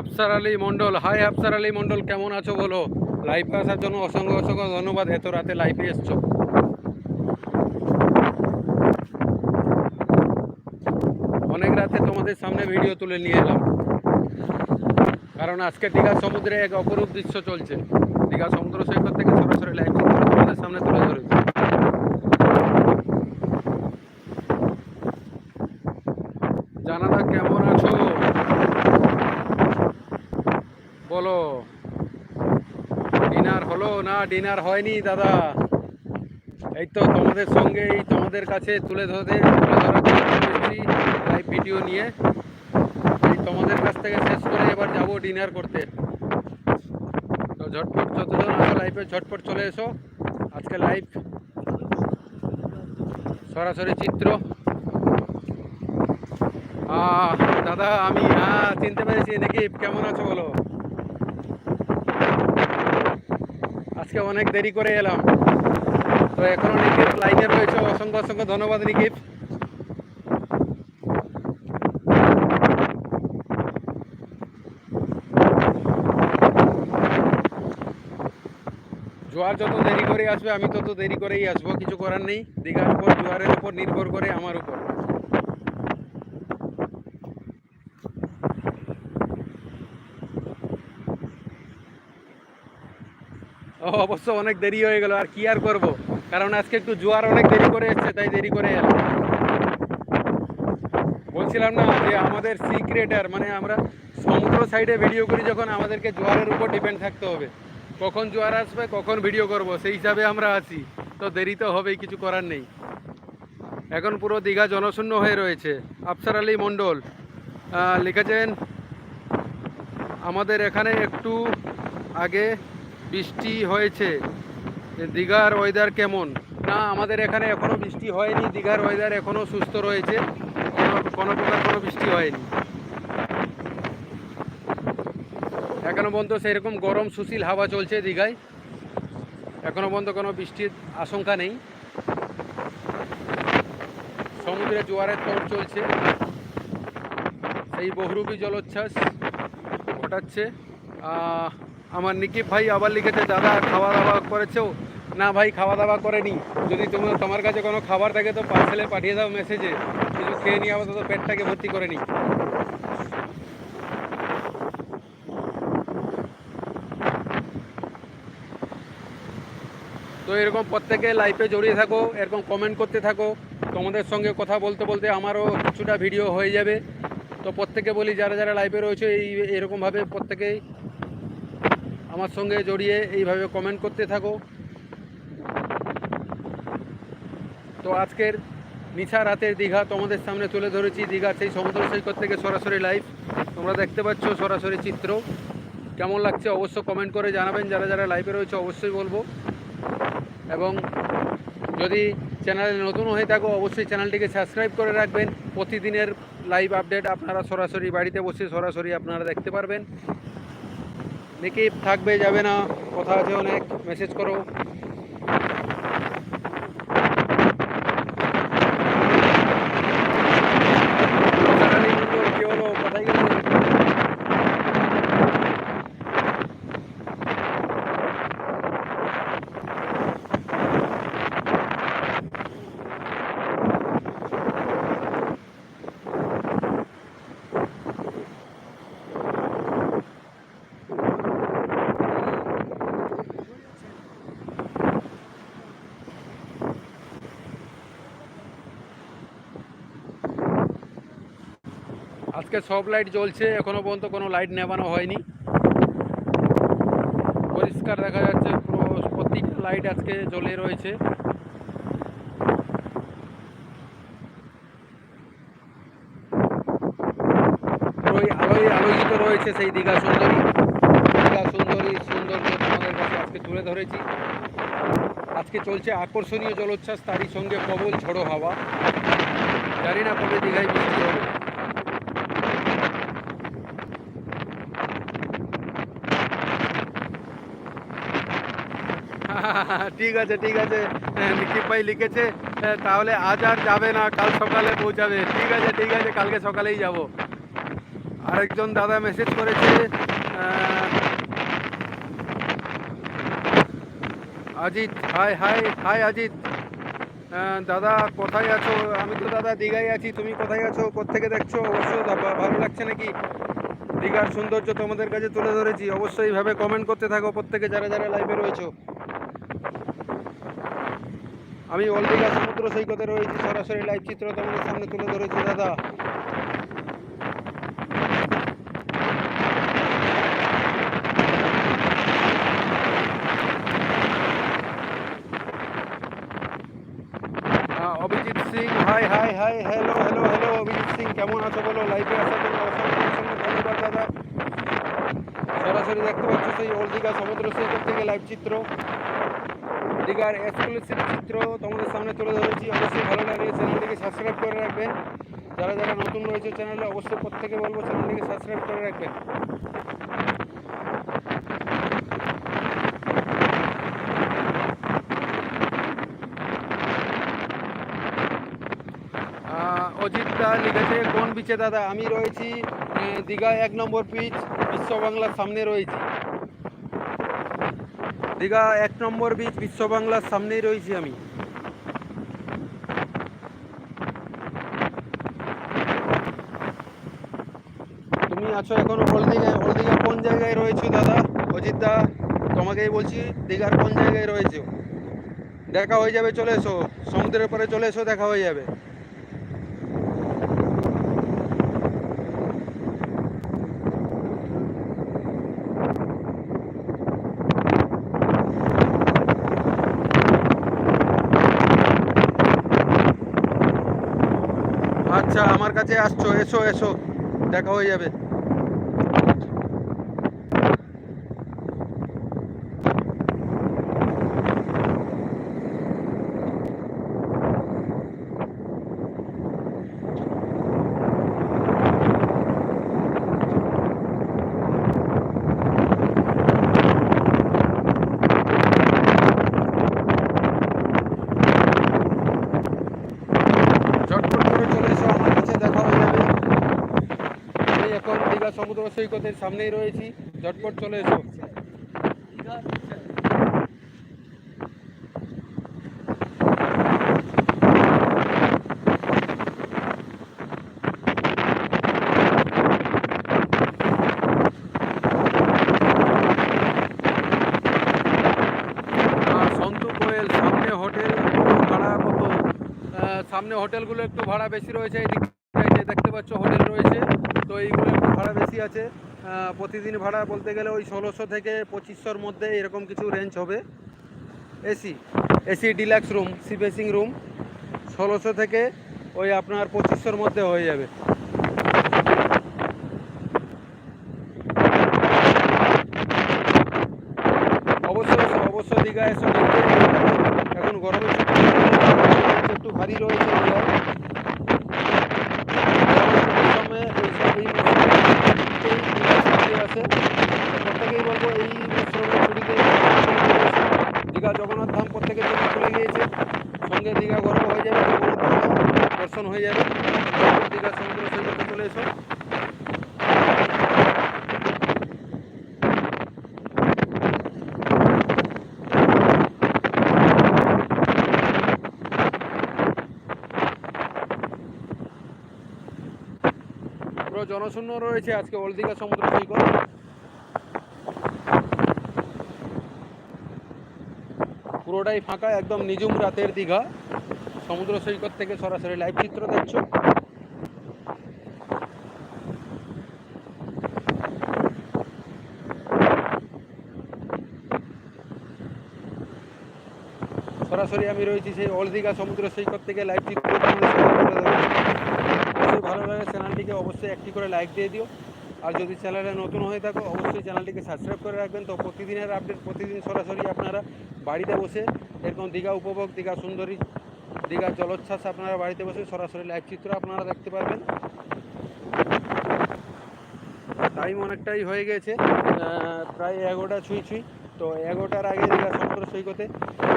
Afsar Ali Mondal hi Afsar Ali Mondal কেমন আছো বলো? লাইভে আসার জন্য অসংখ্য অসংখ্য ধন্যবাদ। এত রাতে লাইভে এসছো। অনেক রাতে তোমাদের সামনে ভিডিও তুলে নিয়ে এলাম। কারণ আজকে দীঘা সমুদ্রে এক অপরূপ দৃশ্য চলছে। দীঘা সমুদ্র সৈকত থেকে সরাসরি লাইভ তোমাদের সামনে তুলে ধরেছি জানাদা কেমন আছো বলো ডিনার হলো না ডিনার হয়নি, দাদা। এই তো তোমাদের সঙ্গে এই তোমাদের কাছে তুলে ধরতে তুলে ধরার লাইভ ভিডিও নিয়ে। এই তোমাদের কাছ থেকে শেষ করে এবার যাব ডিনার করতে। তো ঝটপট যতজন আছো লাইভে ঝটপট চলে এসো। আজকে লাইভ সরাসরি চিত্র। দাদা আমি হ্যাঁ চিনতে পেরেছি। নাকি কেমন আছো বলো? আজকে অনেক দেরি করে এলাম। তো এখনও নিকিপ লাইনে রয়েছে, অসংখ্য অসংখ্য ধন্যবাদ নিকিপ জোয়ার যত দেরি করে আসবে, আমি তত দেরি করেই আসব, কিছু করার নেই। দীঘার উপর, জোয়ারের উপর নির্ভর করে আমার উপর। অবশ্য অনেক দেরি হয়ে গেল, আর কি আর করব? কারণ আজকে একটু জোয়ার অনেক দেরি করে এসছে, তাই দেরি করে এলাম। বলছিলাম না যে আমাদের সি ক্রিয়েটার মানে আমরা সমুদ্র সাইডে ভিডিও করি যখন আমাদেরকে জোয়ারের উপর ডিপেন্ড থাকতে হবে। কখন জোয়ার আসবে, কখন ভিডিও করব, সেই হিসাবে আমরা আছি। তো দেরি তো হবেই, কিছু করার নেই। এখন পুরো দীঘা জনশূন্য হয়ে রয়েছে। আফসার আলী মণ্ডল লিখেছেন, আমাদের এখানে একটু আগে বৃষ্টি হয়েছে। দীঘার ওয়েদার কেমন? না, আমাদের এখানে এখনও বৃষ্টি হয়নি। দীঘার ওয়েদার এখনও সুস্থ রয়েছে। কোনো প্রকার কোনো বৃষ্টি হয়নি। এখনও পর্যন্ত সেরকম গরম, সুশীল হাওয়া চলছে দীঘায়। এখনও পর্যন্ত কোনো বৃষ্টির আশঙ্কা নেই। সমুদ্রে জোয়ারের তোড় চলছে। সেই বহুরূপী জলোচ্ছ্বাস ঘটাচ্ছে। আমার নিকিব ভাই আবার লিখেছে, দাদা খাওয়া দাওয়া করেছ? না ভাই খাওয়া দাওয়া করেনি। যদি তুমি, তোমার কাছে কোনো খাবার থাকে তো পার্সেলে পাঠিয়ে দাও মেসেজে কিছু খেয়ে নিয়ে আপাতত পেটটাকে ভর্তি করে নিই। তো এরকম প্রত্যেকে লাইফে জড়িয়ে থাকো, এরকম কমেন্ট করতে থাকো। তোমাদের সঙ্গে কথা বলতে বলতে আমারও কিছুটা ভিডিও হয়ে যাবে। তো প্রত্যেকে বলি, যারা যারা লাইফে রয়েছে, এই এরকমভাবে প্রত্যেকেই আমার সঙ্গে জড়িয়ে এইভাবে কমেন্ট করতে থাকো। তো আজকের নিশা রাতের দীঘা তোমাদের সামনে তুলে ধরেছি। দীঘা সেই সমুদ্র সৈকত থেকে সরাসরি লাইভ তোমরা দেখতে পাচ্ছ সরাসরি চিত্র। কেমন লাগছে অবশ্য কমেন্ট করে জানাবেন। যারা যারা লাইভে রয়েছে অবশ্যই বলব। এবং যদি চ্যানেলে নতুন হয়ে থাকো, অবশ্যই চ্যানেলটিকে সাবস্ক্রাইব করে রাখবেন। প্রতিদিনের লাইভ আপডেট আপনারা সরাসরি বাড়িতে বসে সরাসরি আপনারা দেখতে পারবেন। দেখি থাকবে যাবে না। কথা আছে অনেক মেসেজ করো সারালি মণ্ডল, কি হলো কোথায় গেলে আজকে সব লাইট জ্বলছে, এখনও পর্যন্ত কোনো লাইট নেবানো হয়নি। পরিষ্কার দেখা যাচ্ছে, পুরো প্রত্যেকটা লাইট আজকে জ্বলে রয়েছে। আলোকিত রয়েছে সেই দীঘা সুন্দরী। দীঘা সুন্দরী সৌন্দর্য তোমাদের কাছে আজকে তুলে ধরেছি। আজকে চলছে আকর্ষণীয় জলোচ্ছ্বাস, তারই সঙ্গে প্রবল ঝড়ো হাওয়া। জানি না কবে দীঘায় বৃষ্টি হবে। ঠিক আছে ঠিক আছে। হ্যাঁ, নিকিব ভাই লিখেছে হ্যাঁ, তাহলে আজ আর যাবে না কাল সকালে পৌঁছাবে। ঠিক আছে ঠিক আছে কালকে সকালেই যাব। আরেকজন দাদা মেসেজ করেছে Ajit hi hi hi Ajit. দাদা কোথায় আছো? আমি তো দাদা দীঘায় আছি তুমি কোথায় আছো? কোত্থেকে দেখছ? অবশ্যই ভালো লাগছে নাকি? দীঘার সৌন্দর্য তোমাদের কাছে তুলে ধরেছি। অবশ্যই এইভাবে কমেন্ট করতে থাকো প্রত্যেকে যারা যারা লাইভে রয়েছো। আমি ওল দীঘা সমুদ্র সৈকতে রয়েছি, সরাসরি লাইভ চিত্র তোমাদের সামনে তুলে ধরেছি, দাদা। Abhijit Singh hi hi hi hello hello hello Abhijit Singh, কেমন আছো বলো? লাইভে আসার জন্য অসংখ্য অসংখ্য ধন্যবাদ, দাদা। সরাসরি দেখতে পাচ্ছ সেই ওল দীঘা সমুদ্র সৈকত থেকে লাইভ চিত্র। দীঘার এক্সক্লুসিভ চিত্র তোমাদের সামনে তুলে ধরেছি। অবশ্যই ভালো লাগলে চ্যানেলটিকে সাবস্ক্রাইব করে রাখবেন। যারা যারা নতুন রয়েছে চ্যানেলে, অবশ্যই প্রত্যেকে বলব চ্যানেলটিকে সাবস্ক্রাইব করে রাখবেন। অজিত দা লিখেছে, কোন বিচে দাদা? আমি রয়েছি দীঘা এক নম্বর পিচ, বিশ্ব বাংলার সামনে রয়েছি। দীঘা এক নম্বর বিচ বিশ্ব বাংলার সামনেই রয়েছি আমি। তুমি আছো এখনও হলদিঘায় হলদিঘা কোন জায়গায় রয়েছো দাদা? অজিত দা, তোমাকেই বলছি, দীঘার কোন জায়গায় রয়েছো? দেখা হয়ে যাবে, চলে এসো। সমুদ্রের পরে চলে এসো, দেখা হয়ে যাবে। আচ্ছা আমার কাছে আসছো এসো এসো। দেখা হয়ে যাবে ঝটপট করে চলে এসো আমার কাছে দেখা হয়ে যাবে আমি এখন দীঘা সমুদ্র সৈকতের সামনেই রয়েছি। ঝটপট চলে এসো। সামনে হোটেলগুলো একটু ভাড়া বেশি রয়েছে যে দেখতে পাচ্ছ হোটেল বেশি আছে। প্রতিদিন ভাড়া বলতে গেলে ওই ষোলোশো থেকে পঁচিশশোর মধ্যে এরকম কিছু রেঞ্জ হবে। AC AC deluxe room sea facing room ষোলোশো থেকে ওই আপনার পঁচিশশোর মধ্যে হয়ে যাবে। অবশ্যই এসো, অবশ্যই দীঘা এসে এখন গরমের একটু ভারী রয়েছে দীঘায়। গরমের ছুটির সময় এইসব এই মরশুমেই দীঘায় ছুটি আসে। তো প্রত্যেকেই বলব এই মরশুমের ছুটিতে দীঘা জগন্নাথ ধাম প্রত্যেকের জন্য খুলে গিয়েছে সঙ্গে দীঘা গর্ব হয়ে যাবে জগন্নাথ ধামও দর্শন হয়ে যাবে দীঘা সমুদ্র সৈকতে চলে এসো পুরো জনশূন্য রয়েছে। আজকে ওল্ড দীঘা সমুদ্র সৈকত। পুরোটাই ফাঁকা, একদম নিঝুম রাতের দীঘা। সমুদ্র সৈকত থেকে সরাসরি লাইভ চিত্র দেখছ। সরাসরি আমি রয়েছি সেই ওল্ড দীঘা সমুদ্র সৈকত থেকে লাইভ চিত্র তোমাদের সামনে তুলে ধরছি। অবশ্যই ভালো চ্যানেলটিকে অবশ্যই একটি করে লাইক দিয়ে দিও। আর যদি চ্যানেলে নতুন হয়ে থাকো, অবশ্যই চ্যানেলটিকে সাবস্ক্রাইব করে রাখবেন। তো প্রতিদিনের আপডেট প্রতিদিন সরাসরি আপনারা বাড়িতে বসে এরকম দীঘা উপভোগ, দীঘা সুন্দরী, দীঘা জলোচ্ছ্বাস আপনারা বাড়িতে বসে সরাসরি লাইভ চিত্র আপনারা দেখতে পারবেন। টাইম অনেকটাই হয়ে গেছে প্রায় এগারোটা ছুঁই ছুঁই। তো এগারোটার আগে দীঘা সমুদ্র সৈকতে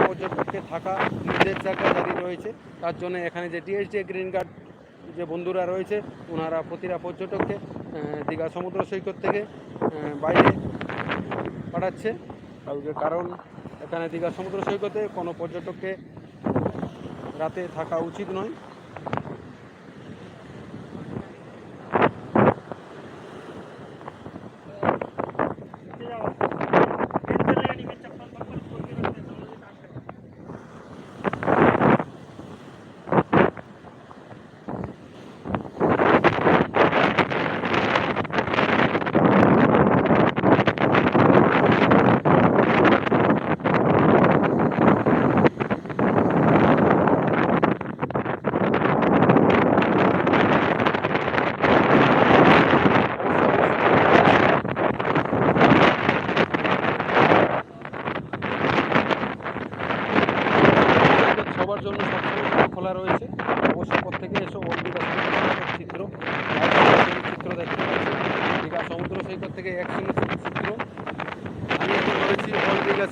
পর্যটককে থাকা নির্দেশাজ্ঞা জারি রয়েছে। তার জন্য এখানে যে টিএসডি গ্রিন কার্ড যে বন্ধুরা রয়েছে ওনারা প্রতিটা পর্যটককে দীঘা সমুদ্র সৈকত থেকে বাইরে পাঠাচ্ছে। কারণ, এখানে দীঘা সমুদ্র সৈকতে কোনো পর্যটককে রাতে থাকা উচিত নয়।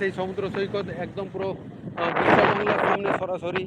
সেই সমুদ্র সৈকত একদম পুরো বিশ্ব বাংলার সামনে সরাসরি।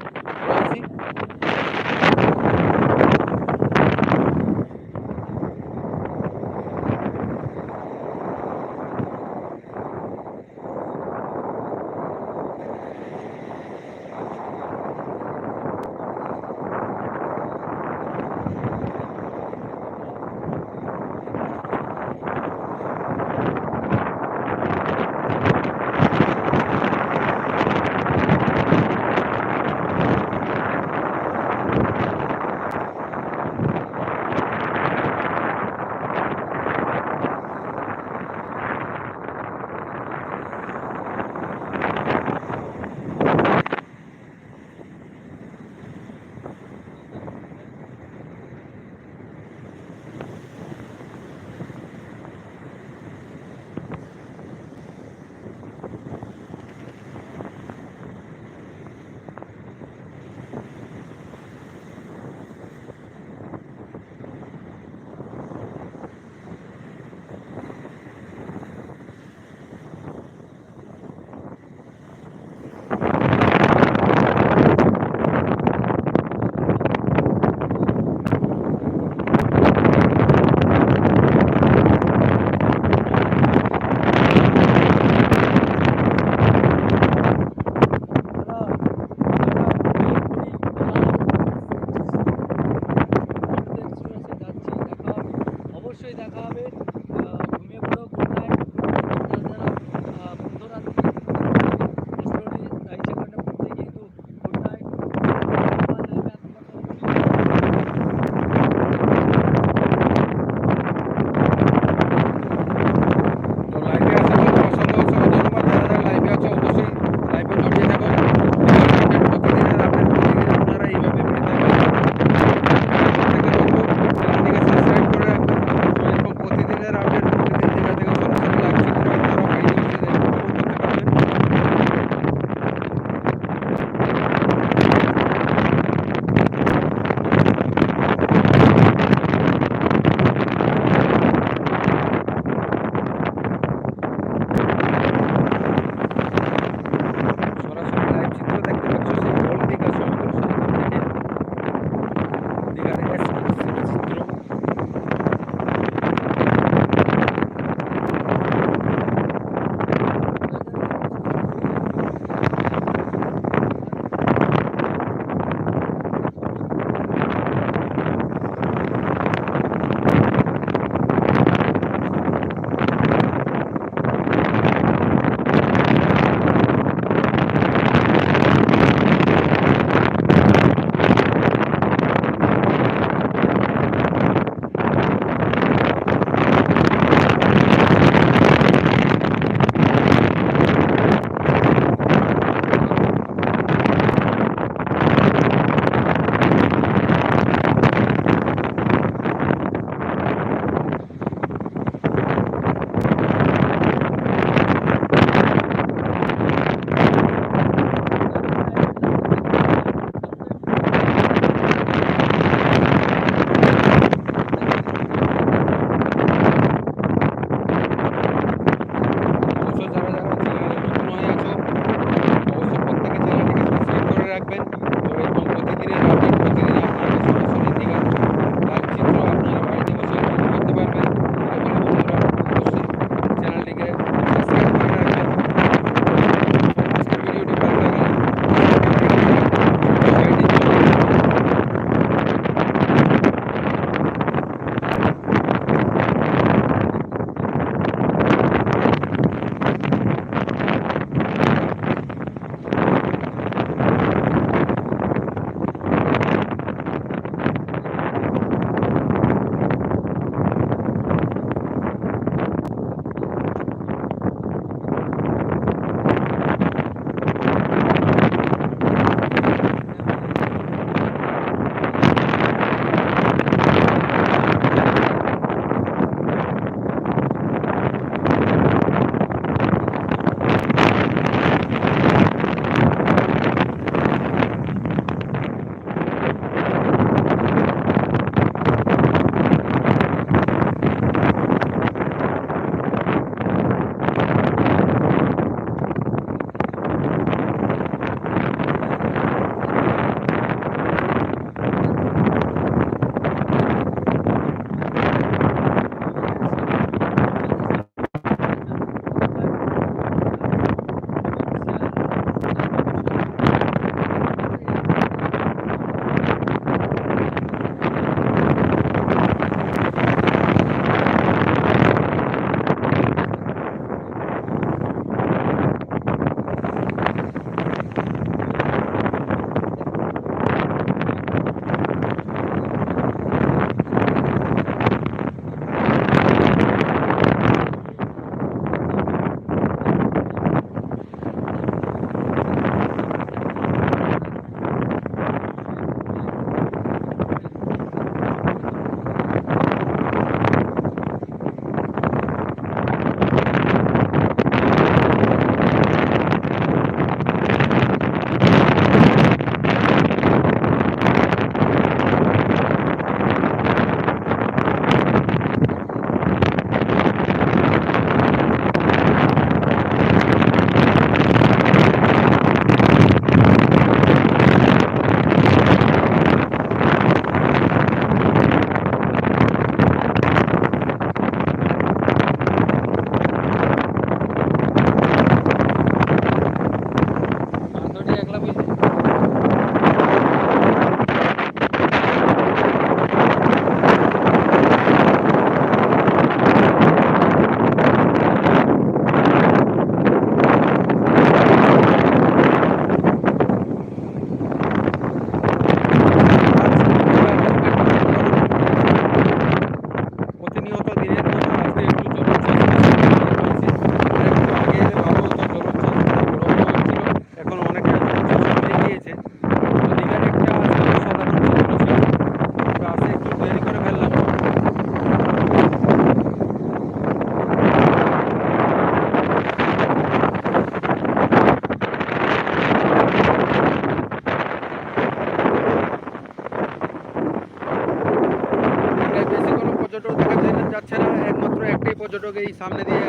সামনে দিয়ে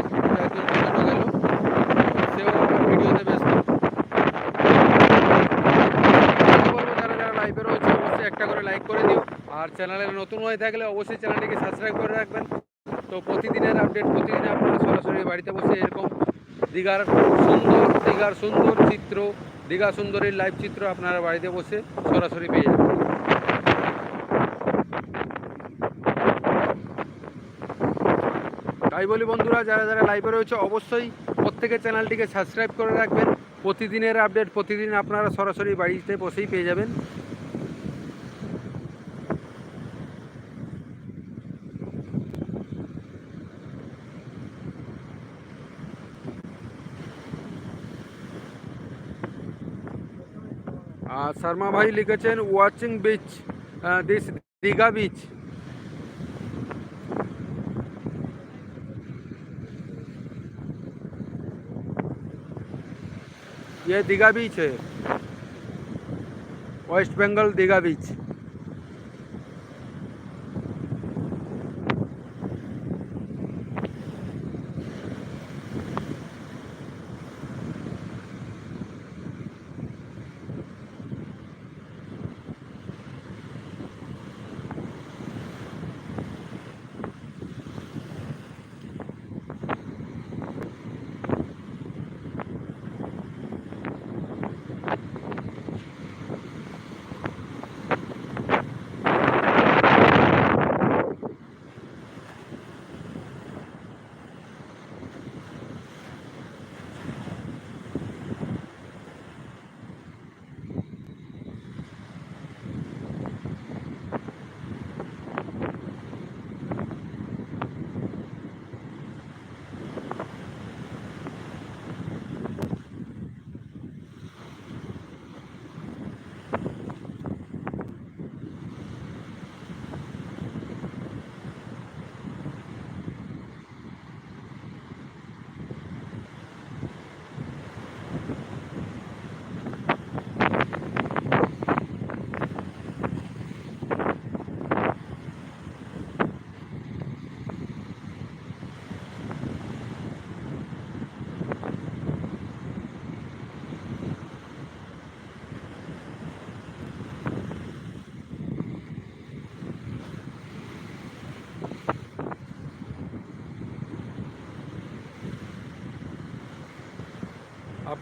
একজন পর্যটক এলো সেও ভিডিওতে ব্যস্ত। বলব যারা যারা লাইভে রয়েছে, অবশ্যই একটা করে লাইক করে দিও। আর চ্যানেলে নতুন হয়ে থাকলে অবশ্যই চ্যানেলটিকে সাবস্ক্রাইব করে রাখবেন। তো প্রতিদিনের আপডেট প্রতিদিন আপনারা সরাসরি বাড়িতে বসে এরকম দীঘার সুন্দর দীঘার সুন্দর চিত্র, দীঘা সুন্দরীর লাইভ চিত্র আপনারা বাড়িতে বসে সরাসরি পেয়ে যাবেন। তাই বলি বন্ধুরা, যারা যারা লাইভে রয়েছে, অবশ্যই প্রত্যেকের চ্যানেলটিকে সাবস্ক্রাইব করে রাখবেন। প্রতিদিনের আপডেট প্রতিদিন আপনারা সরাসরি বাড়িতে বসেই পেয়ে যাবেন। আর শর্মা ভাই লিখেছেন watching beach this Digha beach ये दीघा बीच है वेस्ट बंगाल दीघा बीच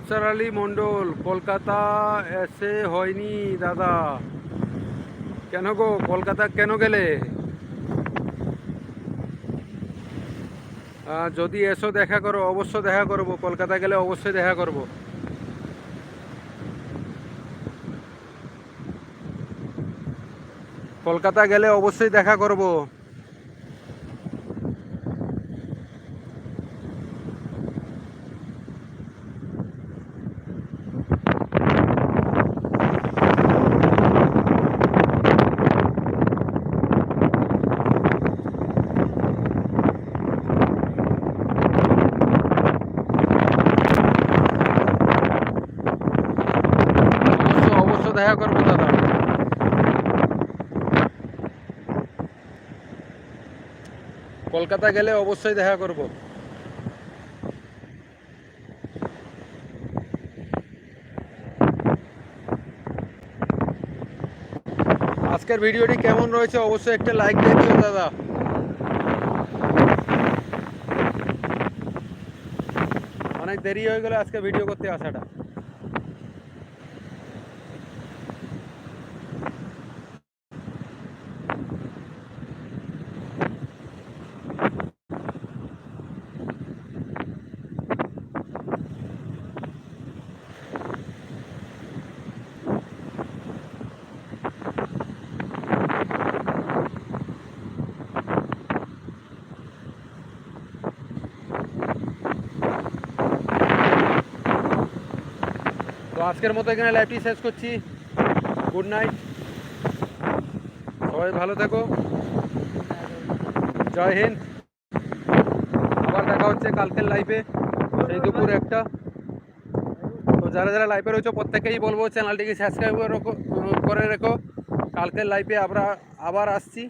আফসার আলী মণ্ডল, কলকাতা এসে হয়নি দাদা। কেন গো, কলকাতা কেন গেলে? যদি এসো দেখা করো অবশ্য দেখা করব। কলকাতা গেলে অবশ্যই দেখা করব। কলকাতা গেলে অবশ্যই দেখা করব অবশ্য অবশ্য দেখা করব দাদা কলকাতা গেলে অবশ্যই দেখা করব। আজকের ভিডিওটি কেমন রয়েছে অবশ্যই একটা লাইক দিয়ে দিও দাদা। অনেক দেরি হয়ে গেল আজকে ভিডিও করতে আসাটা। আজকের মতো এখানে লাইভটি শেষ করছি। গুড নাইট সবাই ভালো থাকো। জয় হিন্দ। আবার দেখা হচ্ছে কালকের লাইভে সেই দুপুর একটা। তো যারা যারা লাইভে রয়েছে প্রত্যেকেই বলব চ্যানেলটিকে সাবস্ক্রাইব করে রেখো কালকের লাইভে আমরা আবার আসছি।